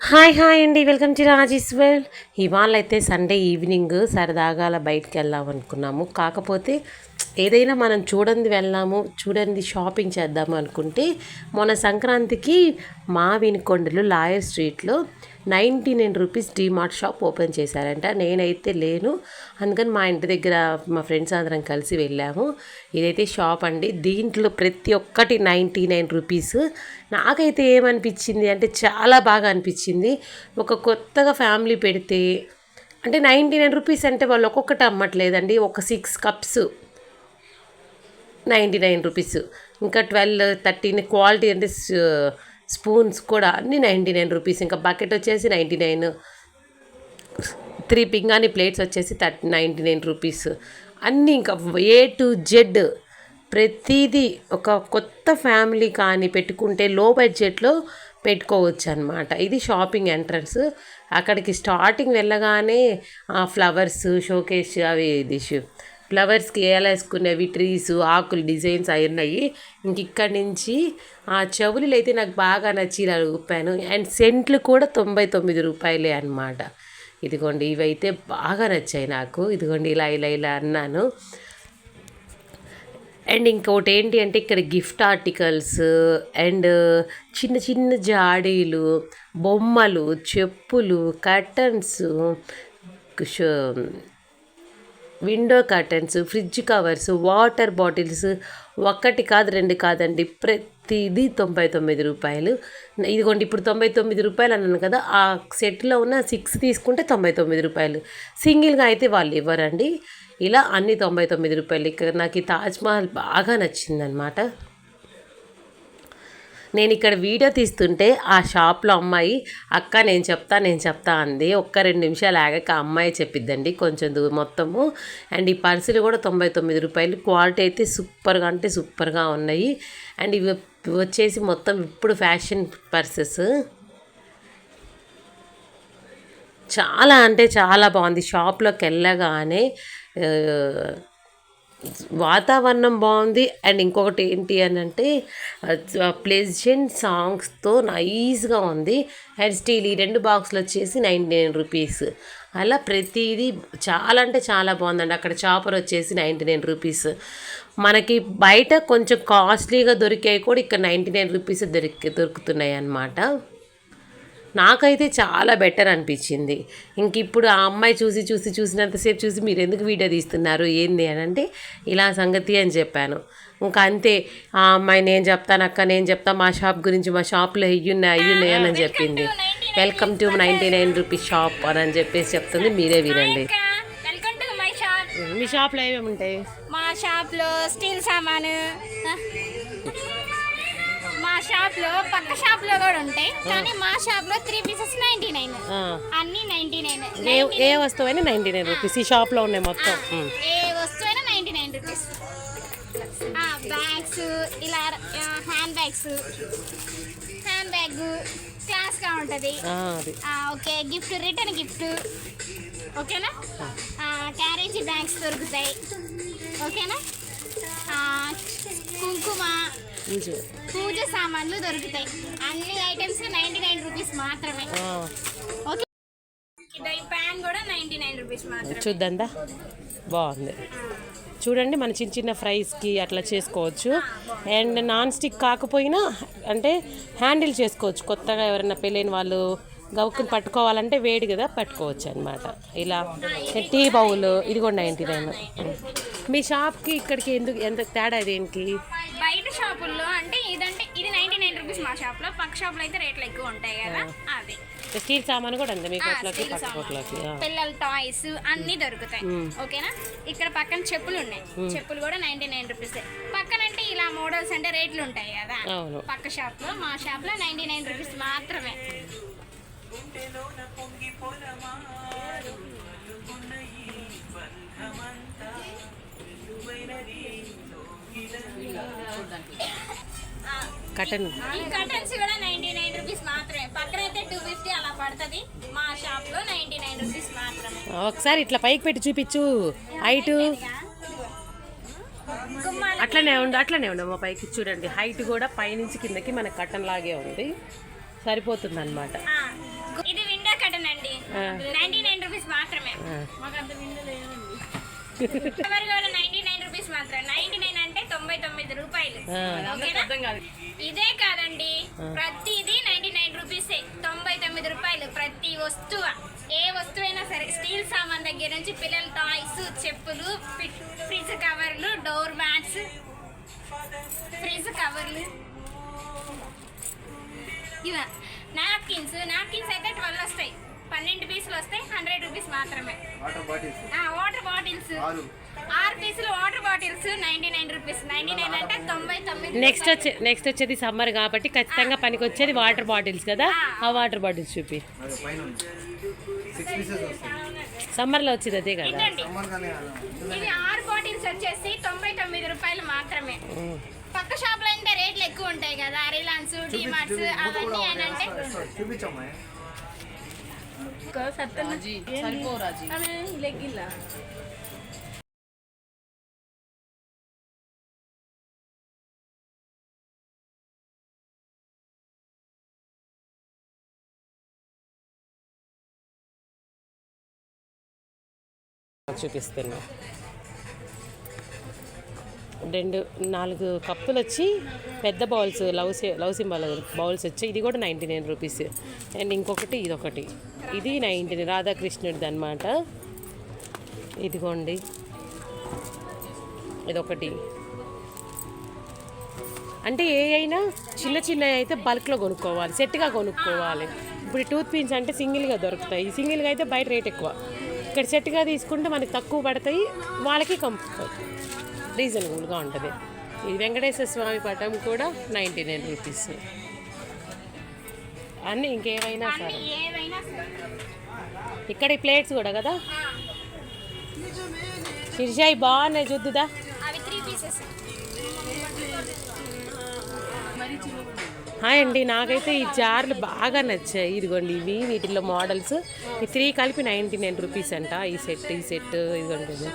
Hi hi అండి. Welcome to Raji's world. ఇవాళ అయితే సండే ఈవినింగ్ సరదాగా అలా బయటికి వెళ్దాం అనుకున్నాము. కాకపోతే ఏదైనా మనం చూడండి వెళ్ళాము చూడండి షాపింగ్ చేద్దాము అనుకుంటే మొన్న సంక్రాంతికి మా వినుకొండలు లాయర్ స్ట్రీట్లో ninety nine rupees DMart shop open చేశారంట. నేనైతే లేను. అందుకని మా ఇంటి దగ్గర మా ఫ్రెండ్స్ అందరం కలిసి వెళ్ళాము. ఇదైతే షాప్ అండి. దీంట్లో ప్రతి ఒక్కటి నైంటీ నైన్ రూపీస్. నాకైతే ఏమనిపించింది అంటే చాలా బాగా అనిపించింది. ఒక కొత్తగా ఫ్యామిలీ పెడితే అంటే నైంటీ నైన్ రూపీస్ అంటే వాళ్ళు ఒక్కొక్కటి అమ్మట్లేదండి. ఒక six cups ninety nine rupees. ఇంకా ట్వెల్వ్ థర్టీన్ క్వాలిటీ అంటే స్పూన్స్ కూడా అన్నీ నైంటీ నైన్ రూపీస్. ఇంకా బకెట్ వచ్చేసి నైంటీ నైన్. త్రీ పింగాని ప్లేట్స్ వచ్చేసి థర్టీ నైంటీ నైన్ రూపీస్. అన్నీ ఇంకా ఏ టు జెడ్ ప్రతిదీ ఒక కొత్త ఫ్యామిలీ కానీ పెట్టుకుంటే లో బడ్జెట్లో పెట్టుకోవచ్చు అనమాట ఇది షాపింగ్ ఎంట్రన్స్. అక్కడికి స్టార్టింగ్ వెళ్ళగానే ఫ్లవర్స్ షోకేస్ అవి ఇది ఫ్లవర్స్కి వేసుకునేవి ట్రీస్ ఆకులు డిజైన్స్ అవి ఉన్నాయి. ఇంక ఇక్కడి నుంచి ఆ చెవులు అయితే నాకు బాగా నచ్చి ఇలా ఊపాను. అండ్ సెంట్లు కూడా తొంభై తొమ్మిది రూపాయలే అనమాట ఇదిగోండి ఇవైతే బాగా నచ్చాయి నాకు. ఇదిగోండి ఇలా ఇలా ఇలా అన్నాను. అండ్ ఇంకోటి ఏంటి అంటే ఇక్కడ గిఫ్ట్ ఆర్టికల్స్ అండ్ చిన్న చిన్న జాడీలు బొమ్మలు చెప్పులు curtains window curtains fridge covers water bottles ఒక్కటి కాదు రెండు కాదండి. ప్రతిదీ తొంభై తొమ్మిది రూపాయలు. ఇదిగోండి ఇప్పుడు తొంభై తొమ్మిది రూపాయలు అన్నాను కదా ఆ సెట్లో ఉన్న సిక్స్ తీసుకుంటే తొంభై తొమ్మిది రూపాయలు. సింగిల్గా అయితే వాళ్ళు ఇవ్వరండి. ఇలా అన్ని తొంభై తొమ్మిది రూపాయలు. ఇక్కడ నాకు ఈ తాజ్మహల్ బాగా నచ్చిందనమాట నేను ఇక్కడ వీడియో తీస్తుంటే ఆ షాప్లో అమ్మాయి అక్క నేను చెప్తా నేను చెప్తా అంది. ఒక్క రెండు నిమిషాలు ఆగాక ఆ అమ్మాయి చెప్పిద్దండి కొంచెం దూ మొత్తము. అండ్ ఈ పర్సులు కూడా తొంభై తొమ్మిది రూపాయలు. క్వాలిటీ అయితే సూపర్గా అంటే సూపర్గా ఉన్నాయి. అండ్ ఇవి వచ్చేసి మొత్తం ఇప్పుడు ఫ్యాషన్ పర్సెస్. చాలా అంటే చాలా బాగుంది. షాప్లోకి వెళ్ళగానే వాతావరణం బాగుంది. అండ్ ఇంకొకటి ఏంటి అని అంటే ప్లెజెంట్ సాంగ్స్తో నైస్గా ఉంది. అండ్ స్టీల్ ఈ రెండు బాక్సులు వచ్చేసి నైంటీ నైన్ రూపీస్. అలా ప్రతిదీ చాలా అంటే చాలా బాగుందండి. అక్కడ చాపర్ వచ్చేసి నైంటీ నైన్ రూపీస్. మనకి బయట కొంచెం కాస్ట్లీగా దొరికాయి కూడా ఇక్కడ నైంటీ నైన్ రూపీస్ దొరికి దొరుకుతున్నాయి అన్నమాట నాకైతే చాలా బెటర్ అనిపించింది. ఇంక ఇప్పుడు ఆ అమ్మాయి చూసి చూసి చూసినంతసేపు చూసి మీరు ఎందుకు వీడియో తీస్తున్నారు? ఏంది అని అంటే ఇలా సంగతి అని చెప్పాను. ఇంకా అంతే ఆ అమ్మాయి నేను చెప్తాను అక్క నేను చెప్తా మా షాప్ గురించి మా షాప్లో అయ్యున్నాయి అయ్యున్నాయి అని చెప్పింది. Welcome to ninety nine rupees shop అని అని చెప్పేసి చెప్తుంది. మీరే వినండి. మై షాప్ మీ షాప్లో ఏమేమి ఉంటాయి మా షాప్లో స్టీల్ సామాను. షాప్లో పక్క షాప్లో కూడా ఉంటాయి. కానీ మా షాప్లో త్రీ పీసెస్ నైంటీ నైన్. అన్ని నైంటీ నైన్ ఏ ఏ వస్తువు అయినా నైంటీ నైన్ రూపీస్ ఈ షాప్లో ఉన్నాయి మొత్తం. ఏ వస్తువైనా నైంటీ నైన్ రూపీస్ బ్యాగ్స్ ఇలా హ్యాండ్ బ్యాగ్స్ హ్యాండ్ బ్యాగ్ క్లాస్గా ఉంటుంది. ఓకే గిఫ్ట్ రిటర్న్ గిఫ్ట్ ఓకేనా? క్యారేజీ బ్యాగ్స్ దొరుకుతాయి. ఓకేనా? కుంకుమ ఇంచు. పూజ సామాన్లు దొరుకుతాయి. అన్ని ఐటమ్స్ నైంటీ నైన్ రూపీస్ మాత్రమే. ఆ. ఓకే. ఇది ఈ ప్యాన్ కూడా నైంటీ నైన్ రూపీస్ మాత్రమే. చూద్దా బాగుంది. చూడండి మన చిన్న చిన్న ఫ్రైస్కి అట్లా చేసుకోవచ్చు. అండ్ నాన్ స్టిక్ కాకపోయినా అంటే హ్యాండిల్ చేసుకోవచ్చు. కొత్తగా ఎవరైనా పెళ్ళైన వాళ్ళు గవుకుని పట్టుకోవాలంటే వేడి కదా పట్టుకోవచ్చు అనమాట ఇలా టీ బౌల్ ఇది కూడా నైంటీ నైన్ మీ షాప్కి ఇక్కడికి ఎందుకు ఎంత తేడా దేనికి బయట షాపుల్లో అంటే ఇదంటే ఇది నైంటీ నైన్ రూపీస్ మా షాప్లో. పక్క షాప్లో అయితే రేట్లు ఎక్కువ ఉంటాయి కదా అది. స్టీల్ సామాన్ కూడా అంతే మీ ఆ, కొట్లోకి steel పక్క సామాన్. కొట్లోకి ఆ. పిల్లల టాయ్స్ అన్ని దొరుకుతాయి ఓకేనా? ఇక్కడ పక్కన చెప్పులు ఉన్నాయి. చెప్పులు కూడా నైన్టీ నైన్ రూపీస్. పక్కన అంటే ఇలా మోడల్స్ అంటే రేట్లు ఉంటాయి కదా. అవును. పక్క షాప్లో మా షాప్లో నైన్టీ నైన్ రూపీస్ మాత్రమే. కటన్ ఈ కర్టన్స్ కూడా నైన్టీ నైన్ రూపీస్ మాత్రమే. పక్కన అయితే టూ ఫిఫ్టీ అలా పడుతుంది. మా షాప్లో నైన్టీ నైన్ రూపీస్ మాత్రమే. ఒకసారి ఇట్లా పైకి పెట్టి చూపించు. హైటు అట్లనే ఉండు అట్లనే ఉండు మా పైకి చూడండి. హైట్ కూడా పైనుంచి కిందకి మన కట్టన్ లాగే ఉంది. సరిపోతుంది అనమాట ఆ, నైన్టీ నైన్ రూపీస్ మాత్రమే ఎవరు కూడా నైన్టీ నైన్ తొమ్మిది రూపాయలు. ఇదే కాదండి. ప్రతిదీ నైన్టీ నైన్ రూపీస్. తొంభై తొమ్మిది రూపాయలు ప్రతి వస్తువు. ఏ వస్తువైనా సరే స్టీల్ సామాన్ దగ్గర నుంచి పిల్లల టాయ్స్ చెప్పులు ఫ్రిడ్జ్ కవర్లు డోర్ మ్యాట్స్ ఫ్రిడ్జ్ కవర్లు. ఇవా నాప్కిన్స్. నాప్కిన్స్ అయితే ట్వెల్వ్ వస్తాయి. పన్నెండు పీసులు వస్తాయి. హండ్రెడ్ మాత్రమే. Water bottles. Water bottles. ఆరు. ఆరు పీసులు water bottles ninety nine rupees. Ninety nine అంటే తొంభై తొమ్మిది నెక్స్ట్ వచ్చే నెక్స్ట్ వచ్చేది సమ్మర్ కాబట్టి ఖచ్చితంగా పనికి వచ్చేది వాటర్ బాటిల్స్ కదా? ఆ. వాటర్ బాటిల్స్ చూపి. సమ్మర్లో వచ్చేది అదే కదా? ఇవి ఆరు బాటిల్స్ వచ్చేసి తొంభై తొమ్మిది రూపాయలు మాత్రమే. పక్క షాప్లో అయితే రేట్లు ఎక్కువ ఉంటాయి కదా. రిలయన్స్ డిమార్ట్స్ అవన్నీ అని అంటే చూపించమ్మా చూపిస్తున్నా రెండు నాలుగు కప్పులు వచ్చి పెద్ద bowls love love symbol bowls వచ్చి ఇది కూడా నైంటీ నైన్ రూపీస్. అండ్ ఇంకొకటి ఇదొకటి. ఇది నైంటీ రాధాకృష్ణుడిది అనమాట ఇదిగోండి. ఇదొకటి. అంటే ఏ అయినా చిన్న చిన్న అయితే బల్క్లో కొనుక్కోవాలి సెట్గా కొనుక్కోవాలి. ఇప్పుడు టూత్ పిన్స్ అంటే సింగిల్గా దొరుకుతాయి. సింగిల్గా అయితే బయట రేట్ ఎక్కువ. ఇక్కడ సెట్గా తీసుకుంటే మనకి తక్కువ పడతాయి వాళ్ళకి కంపుతాయి రీజనబుల్గా ఉంటుంది. ఇది వెంకటేశ్వర స్వామి పటం కూడా నైంటీ నైన్ రూపీస్. అన్నీ ఇంకేమైనా సరే. ఇక్కడ ఈ ప్లేట్స్ కూడా కదా? శిర్షాయి బాగున్నాయి చూద్దుదా? హాయ్ అండి నాకైతే ఈ జార్లు బాగా నచ్చాయి. ఇదిగోండి ఇవి వీటిల్లో మోడల్స్. ఈ త్రీ కలిపి నైంటీ నైన్ రూపీస్ అంట. ఈ సెట్ ఈ సెట్ ఇదిగోండి ఇది.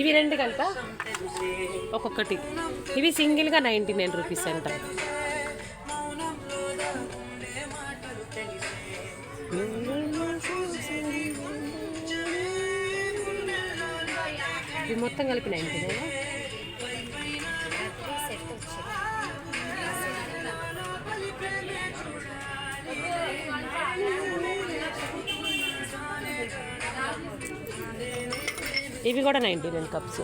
ఇవి రెండు కనుక ఒక్కొక్కటి. ఇవి సింగిల్గా నైంటీ నైన్ రూపీస్ అంట. ఇవి మొత్తం కలిపి నైంటీ నైన్? ఇవి కూడా నైంటీ నైన్ కప్స్.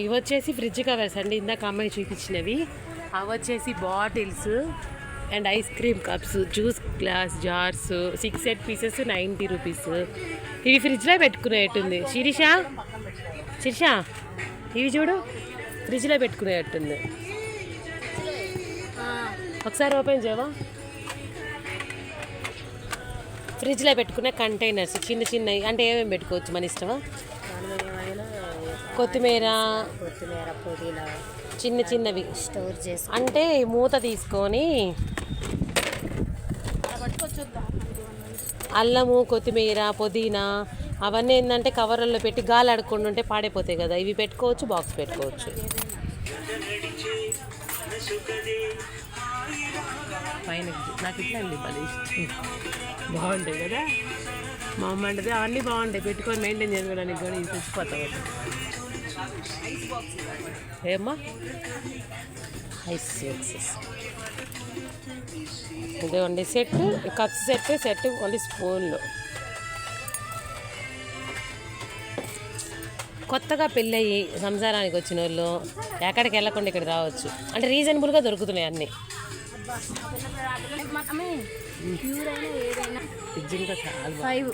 ఇవి వచ్చేసి ఫ్రిడ్జ్ కవర్స్ అండి. ఇందాక అమ్మాయి చూపించినవి. అవి వచ్చేసి bottles and ice cream cups juice glass jars six eight pieces ninety rupees. ఇవి ఫ్రిడ్జ్లో పెట్టుకునేటుంది శిరీష? శిరీష ఇవి చూడు ఫ్రిడ్జ్లో పెట్టుకునేటట్టుంది. ఒకసారి ఓపెన్ చేయవా? ఫ్రిడ్జ్లో పెట్టుకునే కంటైనర్స్ చిన్న చిన్నవి అంటే ఏమేమి పెట్టుకోవచ్చు మన ఇష్టమా? కొత్తిమీర కొత్తిమీర పుదీనా చిన్న చిన్నవి. స్టోర్ చేసి అంటే మూత తీసుకొని అల్లము కొత్తిమీర పుదీనా అవన్నీ ఏంటంటే కవర్లలో పెట్టి గాలి ఆడకుండా ఉంటే పాడైపోతాయి కదా. ఇవి పెట్టుకోవచ్చు బాక్స్ పెట్టుకోవచ్చు. పైన నాకు ఇట్లా అండి భలే ఇష్టం బాగుంటాయి కదా. మా అమ్మ అంటే అన్నీ బాగుంటాయి పెట్టుకొని మెయింటైన్ చేసుకోవడానికి కూడా ఇది చచ్చిపోతాయి ఏమ్మా? ఐస్ బాక్సెస్ ఇదిగోండి set? Cups set set only స్పూన్లు. కొత్తగా పెళ్ళయి సంసారానికి వచ్చిన వాళ్ళు ఎక్కడికి వెళ్ళకుండా ఇక్కడ రావచ్చు. అంటే రీజనబుల్గా దొరుకుతున్నాయి అన్నీ. ఫైవ్.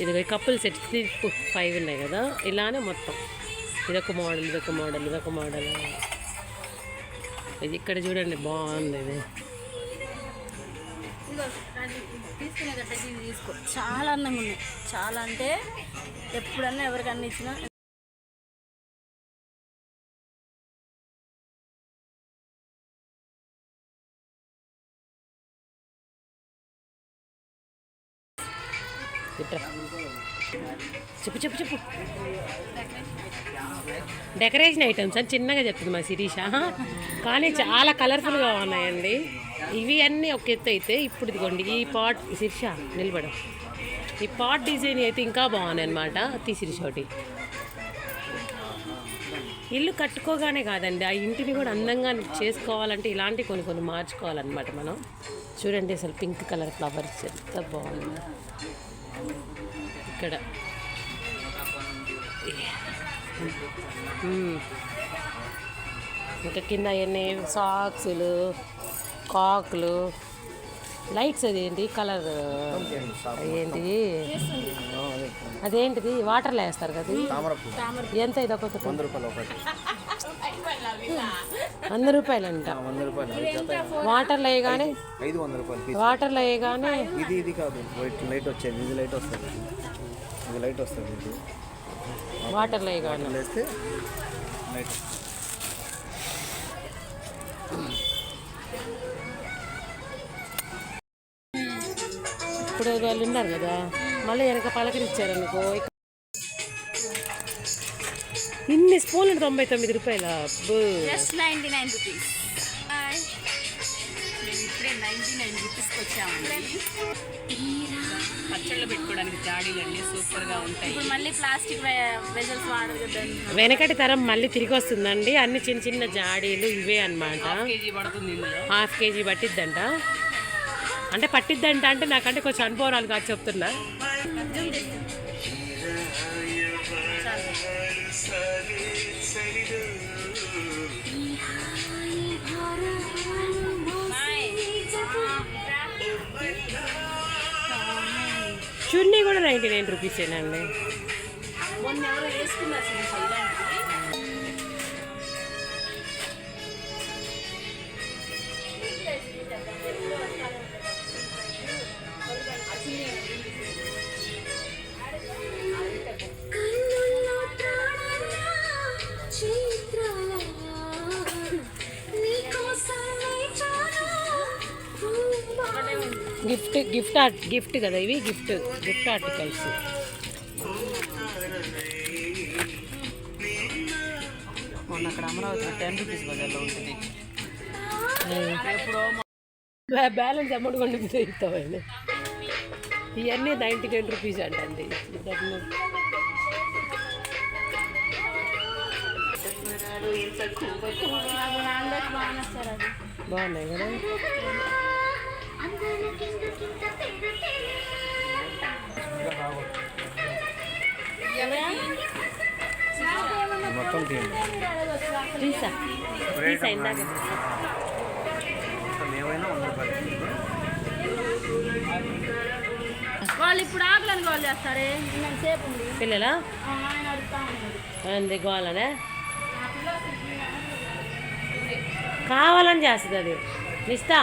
ఇది కప్పుల్ సెట్ ఫైవ్ ఉన్నాయి కదా. ఇలానే మొత్తం. ఇదొక మోడల్ ఇదొక మోడల్ ఇదొక మోడల్ ఇది ఇక్కడ చూడండి బాగుంది ఇది. తీసుకునే తీసుకో. చాలా అందంగా ఉన్నాయి చాలా అంటే ఎప్పుడన్నా ఎవరికన్నా ఇచ్చినా చెప్పు చెప్పు చెప్పు. డెకరేషన్ ఐటమ్స్ అని చిన్నగా చెప్తుంది మా శిరీష. కానీ చాలా కలర్ఫుల్గా ఉన్నాయండి. ఇవి అన్నీ ఒక ఎత్తు అయితే ఇప్పుడు ఇదిగోండి ఈ పాట్ శిరీష నిలబడం. ఈ పాట్ డిజైన్ అయితే ఇంకా బాగున్నాయి అనమాట తీసిరి శిరీష ఇల్లు కట్టుకోగానే కాదండి ఆ ఇంటిని కూడా అందంగా చేసుకోవాలంటే ఇలాంటి కొన్ని కొన్ని మార్చుకోవాలన్నమాట మనం. చూడండి అసలు పింక్ కలర్ ఫ్లవర్స్ ఎంత బాగుంది. ఇక్కడ. ఇంకా కింద అవన్నీ సాక్సులు కాకులు లైట్స్ అదేంటి కలర్ ఏంటి? అదేంటిది? వాటర్లో వేస్తారు కదా ఎంత ఇది ఒక్కొక్కటి? వంద రూపాయలు ఒకటి. వంద రూపాయలు. అంట వాటర్లో వేయగానే? ఐదు వంద రూపాయలు వాటర్లో వేయగానే? ఇది ఇది కాదు. వైట్ లైట్ వచ్చేది. ఇది లైట్ వస్తుంది. ఇది లైట్ వస్తుంది. ఇది. వాటర్లో వేస్తే వస్తుంది. ఇప్పుడు వాళ్ళు ఉన్నారు కదా మళ్ళీ వెనక పలకరించారనుకో ఇక- ఇన్ని స్పూన్లు తొంభై తొమ్మిది రూపాయల? జస్ట్ నైంటీ నైన్ రూపీస్ మేము ఇప్పుడే నైంటీ నైన్ రూపీస్కి వచ్చామండి పచ్చళ్ళు పెట్టుకోవడానికి జాడీలు అండి సూపర్గా ఉంటాయి. ఇప్పుడు మళ్ళీ ప్లాస్టిక్ వెజల్స్ వాడదు కదా వెనకటి తరం మళ్ళీ తిరిగి వస్తుందండి. అన్ని చిన్న చిన్న జాడీలు ఇవే అన్నమాట. కేజీ పడుతుంది ఇందులో. హాఫ్ కేజీ పట్టిద్దంట. అంటే పట్టిద్దంట అంటే నాకంటే కొంచెం అనుభవాలు కాదు చెప్తున్నా. చున్నీ కూడా నైంటీ నైన్ రూపీసేనండి మొన్న వేసుకున్నారు గిఫ్ట్ గిఫ్ట్ ఆర్ట్ గిఫ్ట్ కదా ఇవి? Gift gift articles. మొన్న అక్కడ అమరావతి టెన్ రూపీస్ బజార్లో ఉంటుంది. బ్యాలెన్స్ అమౌంట్ కొండ ఇస్తామండి ఇవన్నీ నైంటీ నైన్ రూపీస్ అంటండి డబ్బులు బాగున్నాయి కదా మొత్తం వాళ్ళు ఇప్పుడు ఆకులను గోల్ చేస్తారే నేను సేపు పిల్లలా? అంది గోలనే? కావాలని చేస్తుంది అది. ఇస్తా